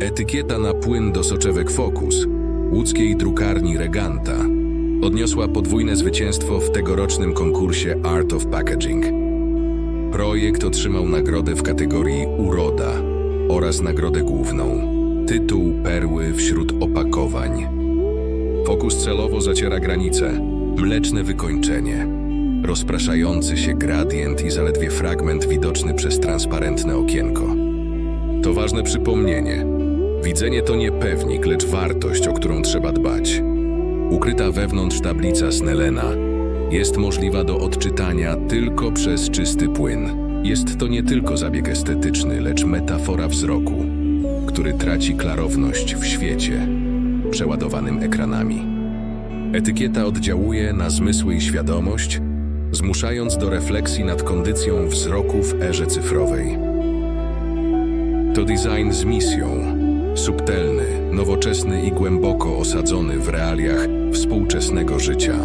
Etykieta na płyn do soczewek Focus łódzkiej drukarni Reganta odniosła podwójne zwycięstwo w tegorocznym konkursie Art of Packaging. Projekt otrzymał nagrodę w kategorii Uroda oraz nagrodę główną tytuł Perły wśród opakowań. Fokus celowo zaciera granice, mleczne wykończenie, rozpraszający się gradient i zaledwie fragment widoczny przez transparentne okienko. To ważne przypomnienie. Widzenie to nie pewnik, lecz wartość, o którą trzeba dbać. Ukryta wewnątrz tablica Snellena jest możliwa do odczytania tylko przez czysty płyn. Jest to nie tylko zabieg estetyczny, lecz metafora wzroku, który traci klarowność w świecie przeładowanym ekranami. Etykieta oddziałuje na zmysły i świadomość, zmuszając do refleksji nad kondycją wzroku w erze cyfrowej. To design z misją, subtelny, nowoczesny i głęboko osadzony w realiach współczesnego życia.